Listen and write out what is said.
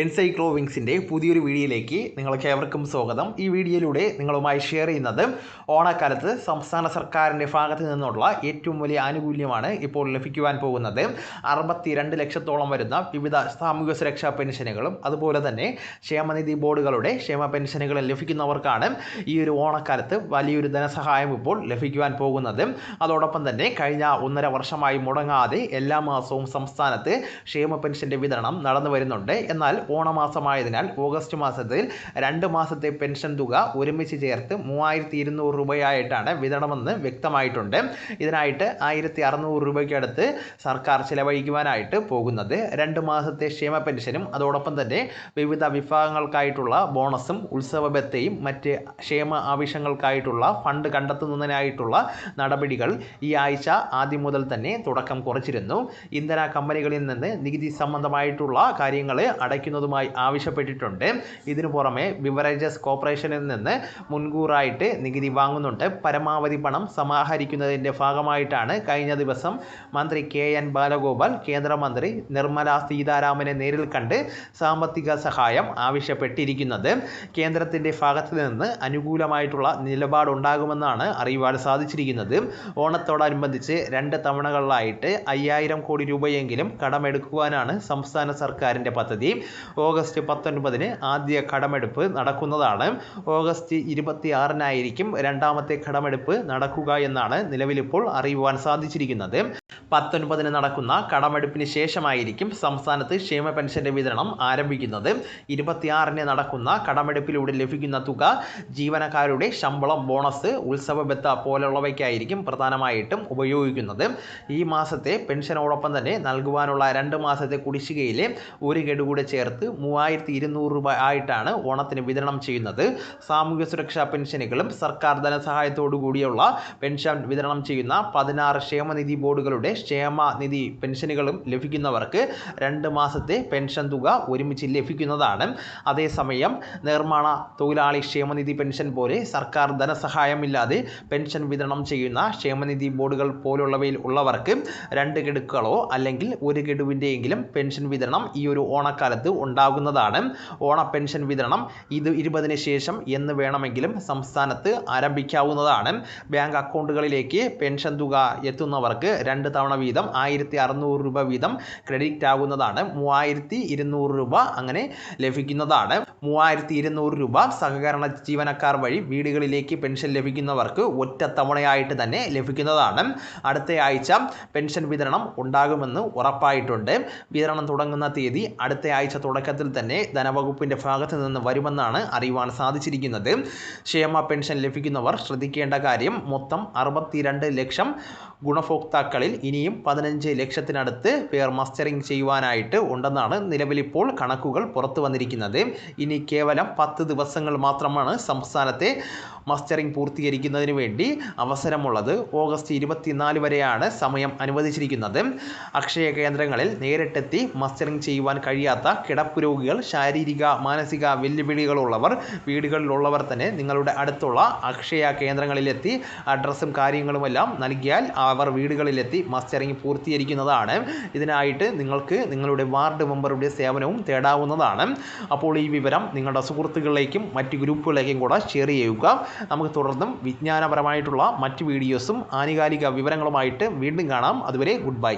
എൻസൈക്ലോവിങ്സിന്റെ പുതിയൊരു വീഡിയോയിലേക്ക് നിങ്ങൾക്ക് ഏവർക്കും സ്വാഗതം. ഈ വീഡിയോയിലൂടെ നിങ്ങളുമായി ഷെയർ ചെയ്യുന്നത് ഓണക്കാലത്ത് സംസ്ഥാന സർക്കാരിന്റെ ഭാഗത്ത് നിന്നുള്ള ഏറ്റവും വലിയ ആനുകൂല്യമാണ് ഇപ്പോൾ ലഭിക്കുവാൻ പോകുന്നത്. അറുപത്തിരണ്ട് ലക്ഷത്തോളം വരുന്ന വിവിധ സാമൂഹ്യ സുരക്ഷാ പെൻഷനുകളും അതുപോലെ തന്നെ ക്ഷേമനിധി ബോർഡുകളുടെ ക്ഷേമ പെൻഷനുകൾ ലഭിക്കുന്നവർക്കാണ് ഈ ഒരു ഓണക്കാലത്ത് വലിയൊരു ധനസഹായം ഇപ്പോൾ ലഭിക്കുവാൻ പോകുന്നത്. അതോടൊപ്പം തന്നെ കഴിഞ്ഞ ഒന്നര വർഷമായി മുടങ്ങാതെ എല്ലാ മാസവും സംസ്ഥാനത്ത് ക്ഷേമ പെൻഷന്റെ വിതരണം നടന്നു വരുന്നുണ്ട്. എന്നാൽ ഓണമാസമായതിനാൽ ഓഗസ്റ്റ് മാസത്തിൽ രണ്ട് മാസത്തെ പെൻഷൻ തുക ഒരുമിച്ച് ചേർത്ത് മൂവായിരത്തി ഇരുന്നൂറ് രൂപയായിട്ടാണ് വിതരണമെന്ന് വ്യക്തമായിട്ടുണ്ട്. ഇതിനായിട്ട് ആയിരത്തി അറുന്നൂറ് രൂപയ്ക്കടുത്ത് സർക്കാർ ചിലവഴിക്കുവാനായിട്ട് പോകുന്നത്. രണ്ട് മാസത്തെ ക്ഷേമ പെൻഷനും അതോടൊപ്പം തന്നെ വിവിധ വിഭാഗങ്ങൾക്കായിട്ടുള്ള ബോണസും ഉത്സവബത്തെയും മറ്റ് ക്ഷേമ ആവശ്യങ്ങൾക്കായിട്ടുള്ള ഫണ്ട് കണ്ടെത്തുന്നതിനായിട്ടുള്ള നടപടികൾ ഈ ആഴ്ച ആദ്യം മുതൽ തന്നെ തുടക്കം കുറിച്ചിരുന്നു. ഇന്ധന കമ്പനികളിൽ നിന്ന് നികുതി സംബന്ധമായിട്ടുള്ള കാര്യങ്ങൾ അടയ്ക്കുന്നതുമായി ആവശ്യപ്പെട്ടിട്ടുണ്ട്. ഇതിനു പുറമെ ബിവറേജസ് കോർപ്പറേഷനിൽ നിന്ന് മുൻകൂറായിട്ട് നികുതി വാങ്ങുന്നുണ്ട്. പരമാവധി പണം സമാഹരിക്കുന്നതിന്റെ ഭാഗമായിട്ടാണ് കഴിഞ്ഞ ദിവസം മന്ത്രി കെ എൻ ബാലഗോപാൽ കേന്ദ്രമന്ത്രി നിർമ്മല സീതാരാമനെ നേരിൽ കണ്ട് സാമ്പത്തിക സഹായം ആവശ്യപ്പെട്ടിരിക്കുന്നത്. കേന്ദ്രത്തിന്റെ ഭാഗത്ത് നിന്ന് അനുകൂലമായിട്ടുള്ള നിലപാടുണ്ടാകുമെന്നാണ് അറിയുവാൻ സാധിച്ചിരിക്കുന്നത്. ഓണത്തോടനുബന്ധിച്ച് രണ്ട് തവണകളിലായിട്ട് അയ്യായിരം കോടി രൂപയെങ്കിലും കടമെടുക്കുവാനാണ് സംസ്ഥാന സർക്കാരിന്റെ പദ്ധതി. ഓഗസ്റ്റ് പത്തൊൻപതിന് ആദ്യ കടമെടുപ്പ് നടക്കുന്നതാണ്. ഓഗസ്റ്റ് ഇരുപത്തി ആറിനായിരിക്കും രണ്ടാമത്തെ കടമെടുപ്പ് നടക്കുക എന്നാണ് നിലവിലിപ്പോൾ അറിയുവാൻ സാധിച്ചിരിക്കുന്നത്. പത്തൊൻപതിന് നടക്കുന്ന കടമെടുപ്പിന് ശേഷമായിരിക്കും സംസ്ഥാനത്ത് ക്ഷേമ പെൻഷന്റെ വിതരണം ആരംഭിക്കുന്നത്. ഇരുപത്തിയാറിന് നടക്കുന്ന കടമെടുപ്പിലൂടെ ലഭിക്കുന്ന തുക ജീവനക്കാരുടെ ശമ്പളം ബോണസ് ഉത്സവ ബത്ത പോലുള്ളവയ്ക്കായിരിക്കും പ്രധാനമായിട്ടും ഉപയോഗിക്കുന്നത്. ഈ മാസത്തെ പെൻഷനോടൊപ്പം തന്നെ നൽകുവാനുള്ള രണ്ട് മാസത്തെ കുടിശ്ശികയിലെ ഒരു ഗഡു കൂടെ മൂവായിരത്തി ഇരുന്നൂറ് രൂപ ആയിട്ടാണ് ഓണത്തിന് വിതരണം ചെയ്യുന്നത്. സാമൂഹ്യ സുരക്ഷാ പെൻഷനുകളും സർക്കാർ ധനസഹായത്തോടു കൂടിയുള്ള പെൻഷൻ വിതരണം ചെയ്യുന്ന പതിനാറ് ക്ഷേമനിധി ബോർഡുകളുടെ ക്ഷേമനിധി പെൻഷനുകളും ലഭിക്കുന്നവർക്ക് രണ്ട് മാസത്തെ പെൻഷൻ തുക ഒരുമിച്ച് ലഭിക്കുന്നതാണ്. അതേസമയം നിർമ്മാണ തൊഴിലാളി ക്ഷേമനിധി പെൻഷൻ പോലെ സർക്കാർ ധനസഹായമില്ലാതെ പെൻഷൻ വിതരണം ചെയ്യുന്ന ക്ഷേമനിധി ബോർഡുകൾ പോലുള്ളവയിൽ ഉള്ളവർക്ക് രണ്ട് ഗഡുക്കളോ അല്ലെങ്കിൽ ഒരു ഗഡുവിന്റെയെങ്കിലും പെൻഷൻ വിതരണം ഈ ഒരു ഓണക്കാലത്ത് ഉണ്ടാകുന്നതാണ്. ഓണ പെൻഷൻ വിതരണം ഇത് ഇരുപതിന് ശേഷം എന്ന് വേണമെങ്കിലും സംസ്ഥാനത്ത് ആരംഭിക്കാവുന്നതാണ്. ബാങ്ക് അക്കൗണ്ടുകളിലേക്ക് പെൻഷൻ തുക എത്തുന്നവർക്ക് രണ്ട് തവണ വീതം ആയിരത്തി അറുന്നൂറ് രൂപ വീതം ക്രെഡിറ്റ് ആകുന്നതാണ്. മൂവായിരത്തി ഇരുന്നൂറ് രൂപ അങ്ങനെ ലഭിക്കുന്നതാണ്. മൂവായിരത്തി ഇരുന്നൂറ് രൂപ സഹകരണ ജീവനക്കാർ വഴി വീടുകളിലേക്ക് പെൻഷൻ ലഭിക്കുന്നവർക്ക് ഒറ്റ തവണയായിട്ട് തന്നെ ലഭിക്കുന്നതാണ്. അടുത്ത ആഴ്ച പെൻഷൻ വിതരണം ഉണ്ടാകുമെന്ന് ഉറപ്പായിട്ടുണ്ട്. വിതരണം തുടങ്ങുന്ന തീയതി അടുത്ത ആഴ്ച തുടക്കത്തിൽ തന്നെ ധനവകുപ്പിന്റെ ഭാഗത്ത് നിന്ന് വരുമെന്നാണ് അറിയുവാൻ സാധിച്ചിരിക്കുന്നത്. ക്ഷേമ പെൻഷൻ ലഭിക്കുന്നവർ ശ്രദ്ധിക്കേണ്ട കാര്യം മൊത്തം അറുപത്തിരണ്ട് ലക്ഷം ഗുണഭോക്താക്കളിൽ ഇനിയും പതിനഞ്ച് ലക്ഷത്തിനടുത്ത് പേർ മസ്റ്ററിംഗ് ചെയ്യുവാനായിട്ട് ഉണ്ടെന്നാണ് നിലവിലിപ്പോൾ കണക്കുകൾ പുറത്തു വന്നിരിക്കുന്നത്. ഇനി കേവലം പത്ത് ദിവസങ്ങൾ മാത്രമാണ് സംസ്ഥാനത്തെ മസ്റ്ററിംഗ് പൂർത്തീകരിക്കുന്നതിന് വേണ്ടി അവസരമുള്ളത്. ഓഗസ്റ്റ് ഇരുപത്തിനാല് വരെയാണ് സമയം അനുവദിച്ചിരിക്കുന്നത്. അക്ഷയ കേന്ദ്രങ്ങളിൽ നേരിട്ടെത്തി മസ്റ്ററിംഗ് ചെയ്യുവാൻ കഴിയാത്ത കിടപ്പ് രോഗികൾ ശാരീരിക മാനസിക വെല്ലുവിളികളുള്ളവർ വീടുകളിലുള്ളവർ തന്നെ നിങ്ങളുടെ അടുത്തുള്ള അക്ഷയ കേന്ദ്രങ്ങളിലെത്തി അഡ്രസ്സും കാര്യങ്ങളുമെല്ലാം നൽകിയാൽ അവർ വീടുകളിലെത്തി മസ്റ്ററിങ് പൂർത്തീകരിക്കുന്നതാണ്. ഇതിനായിട്ട് നിങ്ങൾക്ക് നിങ്ങളുടെ വാർഡ് മെമ്പറുടെ സേവനവും തേടാവുന്നതാണ്. അപ്പോൾ ഈ വിവരം നിങ്ങളുടെ സുഹൃത്തുക്കളിലേക്കും മറ്റ് ഗ്രൂപ്പുകളിലേക്കും കൂടെ ഷെയർ ചെയ്യുക. നമുക്ക് തുടർന്നും വിജ്ഞാനപരമായിട്ടുള്ള മറ്റ് വീഡിയോസും ആനുകാലിക വിവരങ്ങളുമായിട്ട് വീണ്ടും കാണാം. അതുവരെ ഗുഡ് ബൈ.